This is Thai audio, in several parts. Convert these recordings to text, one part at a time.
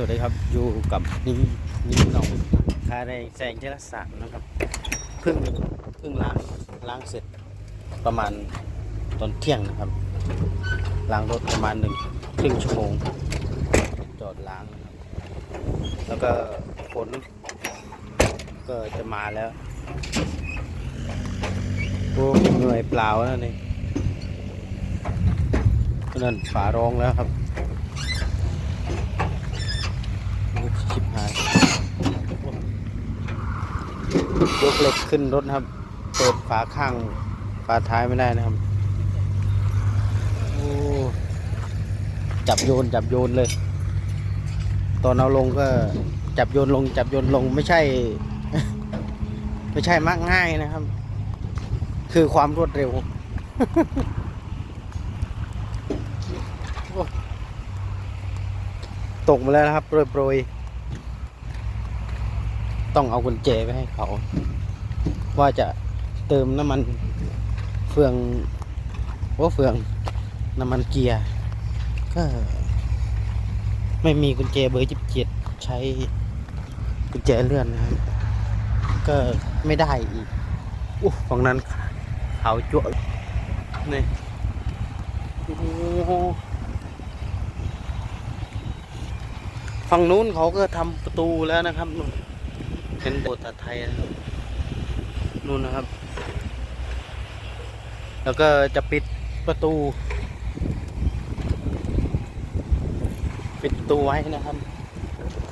สวัสดีครับอยู่กับนิ้มนิ้มหนองคาในแสงเจรศักดิ์นะครับเพิ่งเพิ่งล้างล้างเสร็จประมาณตอนเที่ยงนะครับล้างรถประมาณหนึ่งครึ่งชั่วโมง จอดล้างนะครับแล้วก็ฝนก็จะมาแล้วโอ้เหนื่อยเปล่าแล้วนี่นั่นฝาร้องแล้วครับ ชิบหายยกเหล็กขึ้นรถครับ เปิดฝาข้างฝาท้ายไม่ได้นะครับโอ้จับโยนจับโยนเลย ตอนเอาลงก็จับโยนลง จับโยนลงไม่ใช่ ไม่ใช่มากง่ายนะครับ คือความรวดเร็วตกมาแล้วนะครับโปรยๆ ต้องเอากุญแจไปให้เขา ว่าจะเติมน้ำมันเฟืองว่าเฟืองน้ำมันเกียร์ก็ไม่มีกุญแจเบอร์จิบเจ็ดใช้กุญแจเลื่อนนะครับก็ไม่ได้อีกอู้ฝั่งนั้นเขาจั่วนี่โอ้โหฝั่งนู้นเขาก็ทำประตูแล้วนะครับนู่น เป็นโบสถ์ไทยนะครับนู่นนะครับ แล้วก็จะปิดประตู ปิดประตูไว้นะครับ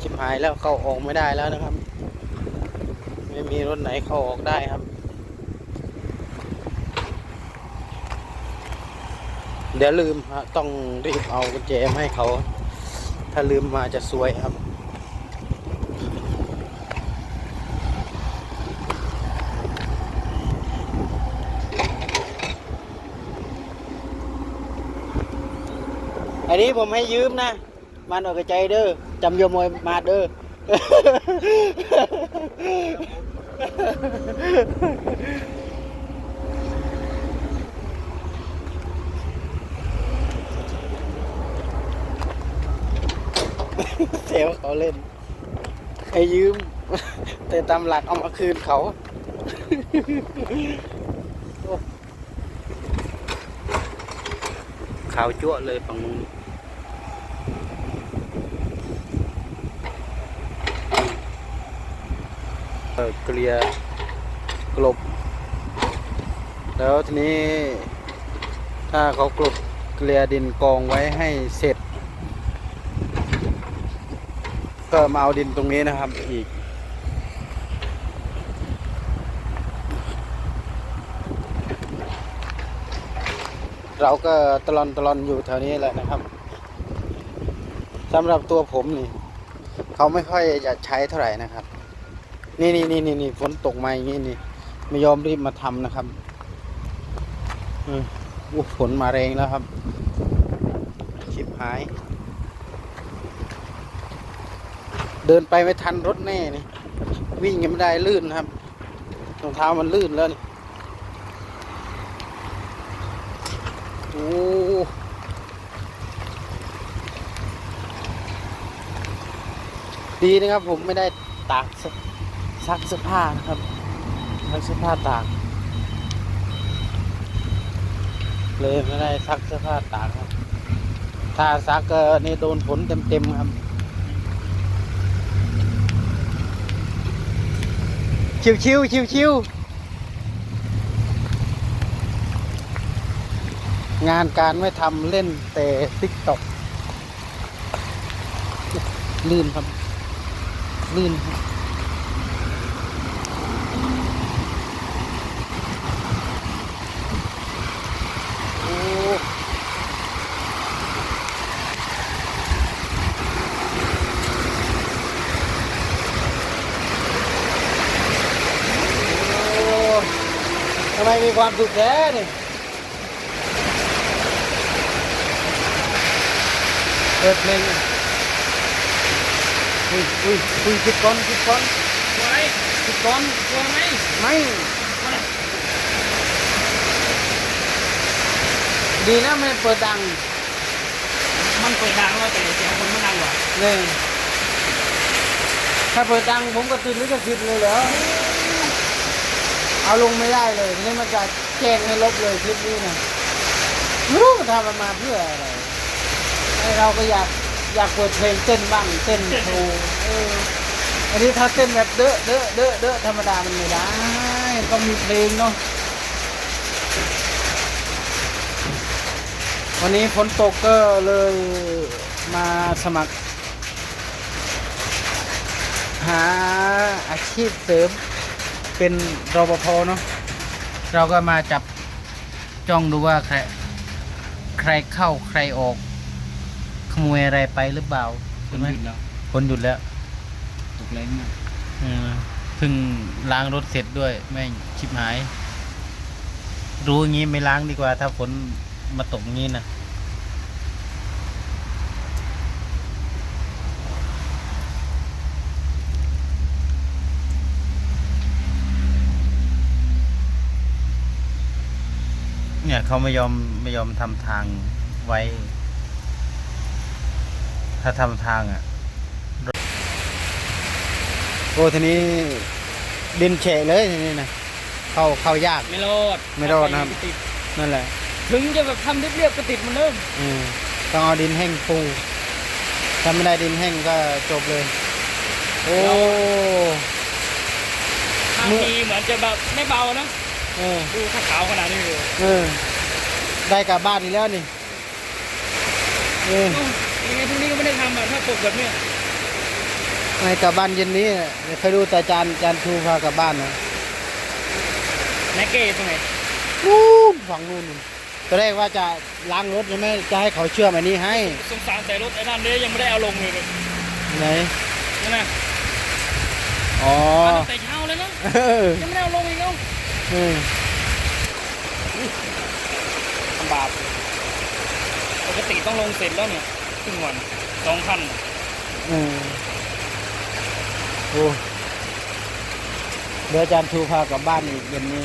ชิบหายแล้วเข้าออกไม่ได้แล้วนะครับ ไม่มีรถไหนเข้าออกได้ครับ เดี๋ยวลืมฮะต้องรีบเอากุญแจมาให้เขา ถ้าลืมมาจะซวยครับ อันนี้ผมให้ยืมนะ มันออกกระใจเด้อจำโยมวยมาเด้อเซลเขาเล่น ให้ยืม แต่ตามหลักเอามาคืนเขาขาวจั่วเลยฝั่งนู้น เออเกลียร์กลบ แล้วทีนี้ถ้าเขากลบเกลียดินกองไว้ให้เสร็จ ก็มาเอาดินตรงนี้นะครับอีกเราก็ตลอนตลอนอยู่แถวนี้แหละนะครับสำหรับตัวผมนี่ เขาไม่ค่อยจะใช้เท่าไหร่นะครับ นี่นี่นี่นี่นี่ฝนตกมาอย่างนี้นี่ไม่ยอมรีบมาทำนะครับอืมอู้ฝนมาแรงแล้วครับ ชิบหาย เดินไปไม่ทันรถแน่นี่วิ่งยังไม่ได้ลื่นครับรองเท้ามันลื่นแล้วนี่โอ้ดีนะครับผมไม่ได้ตาก ซักเสื้อผ้านะครับซักเสื้อผ้าตากเลยไม่ได้ซักเสื้อผ้าตากครับ ถ้าซักก็นี่โดนฝนเต็มๆครับชิวชิวชิวชิวๆงานการไม่ทำเล่นแต่ติ๊กตอกลื่นครับ ลื่นครับโอ้โอ้ทำ ไมมีความสุขแท้นี่เปิดเพลงอุ้ยอุ้ยอุ้ยคิดก่อนคิดก่อนกลัวไหมคิดก่อนกลัวไหมไม่ดีนะไม่เปิดดัง มันเปิดดังแล้วแต่เสียงคนมันดังกว่าเลยถ้าเปิดดังผมก็ติดลิขสิทธิ์เลยแล้ว เอาลงไม่ได้เลยนี่มันจะแจ้งให้ลบเลยคลิปนี้นะไม่รู้มันทำมันมาเพื่ออะไรไอเราก็อยากอยากเปิดเพลงเต้นบ้างเต้นโชว์อันนี้ถ้าเต้นแบบเด้อเด้อเดอเดอธรรมดามันไม่ได้ต้องมีเพลงเนาะวันนี้ฝนตกก็เลยมาสมัคร หาอาชีพเสริม เป็นรปภเนาะเราก็มาจับจ้องดูว่าใครใครเข้าใครออก ขโมยอะไรไปหรือเปล่าคุใช่ณไหมหยุดแล้วคนหยุดแล้วตกแรงมากเออเพิ่งล้างรถเสร็จด้วย แม่งชิบหาย รู้งี้ไม่ล้างดีกว่า ถ้าฝนมาตกงี้นะ เนี่ยเขาไม่ยอมไม่ยอมทำทางไว้ ถ้าทำทางอะโอ้ทีนี้ดินเฉะเลยทีนี้นะเข้าเข้ายากไม่รอดไม่รอดนะครับติดนั่นแหละ ถึงจะแบบทำเรียบๆก็ติดเหมันเริ่มอืมต้องเอาดินแห้งปูถ้าไม่ได้ดินแห้งก็จบเลย โอ้ทางเมื่อทีเหมือนจะแบบไม่เบานะ เออดูถ้าขาวขนาดนี้เลยเออ ได้กลับบ้านอีกแล้วนี่เออเอ้ายังไงพรุ่งนี้ก็ไม่ได้ทำอะถ้าตกแบบเนี้ยให้กลับบ้านเย็นนี้เคยดูแต่จานจานชูพากลับบ้านนะแม็กเก้ตรงไหนนู่นฝั่งนู่นนู่นตอนแรกว่าจะล้างรถใช่ไหมจะให้เขาเชื่อมอันนี้ให้ สงสารแต่รถไอ้นั่นเนี่ยยังไม่ได้เอาลงเลยเลยไหนนั่นนะอ๋อมาตั้งแต่เช้าเลยนะเออยังไม่ได้เอาลงอีกเนาะเออลำบากปกติต้องลงเสร็จแล้วเนี่ยครึ่งวันสองพันเออโอ้เดี๋ยวอาจารย์ชูพากลับบ้านอีกเย็นนี้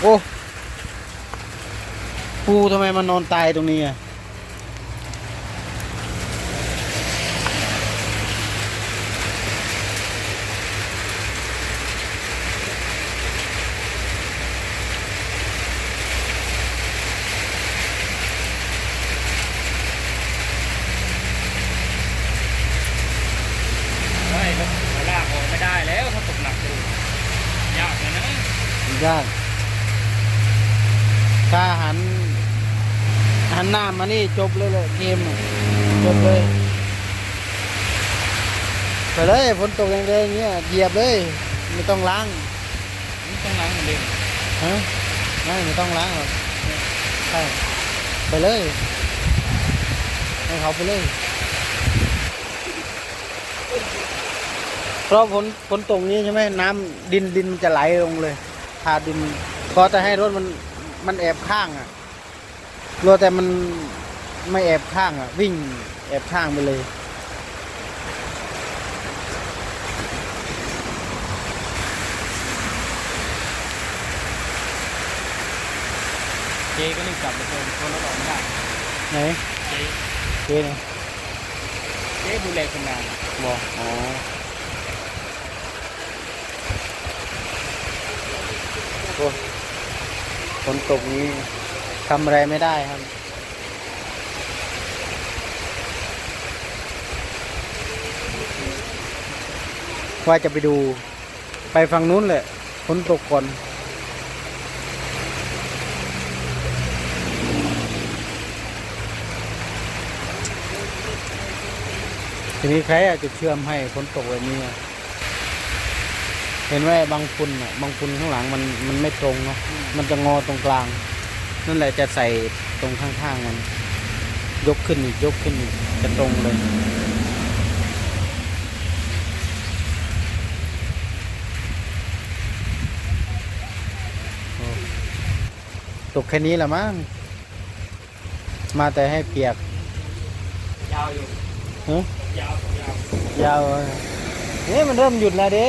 โอ้ปูทำไมมันนอนตายตรงนี้อะ ไม่ก็ลากออกไม่ได้แล้วถ้าตกหนักเลยยากเลยนะ ยาก ถ้าหัน หันหน้ามานี่จบเลยเลยเกมอะจบเลยไปเลยฝนตกแรงๆอย่างเงี้ยเหยียบเลย ไม่ต้องล้างนี่ต้องล้างเหมือนเดิมฮะไม่ไม่ต้องล้างหรอกใช่ไปเลยให้เขาไปเลยเพราะฝนฝนตกนี้ใช่ไหมน้ำดินดินมันจะไหลลงเลย พาดินก็จะให้รถมันมันแอบข้างอะรถแต่มันไม่แอบข้างอะ วิ่งแอบข้างไปเลยเจ๊ก็รีบกลับไปเติมคนรถออกไม่ได้ไหนเจ๊เจ๊เนี่ยเจ๊ดูแลคนงานบอกอ๋อโอ้ ฝนตกนี้ทำอะไรไม่ได้ครับ ว่าจะไปดูไปฝั่งนู้นแหละฝนตกก่อนทีนี้ใครอาจจะเชื่อมให้ฝนตกแบบนี้ เห็นไหมบางฟุนอะบางฟุนข้างหลังมันมันไม่ตรงเนาะมันจะงอตรงกลาง นั่นแหละจะใส่ตรงข้างๆมัน ยกขึ้นอีกยกขึ้นอีกจะตรงเลยโอ้ตกแค่นี้แหละมั้งมาแต่ให้เปียก ยาวอยู่ฮะยาวยาวยาวเลยนี่มันเริ่มหยุดแล้วเด้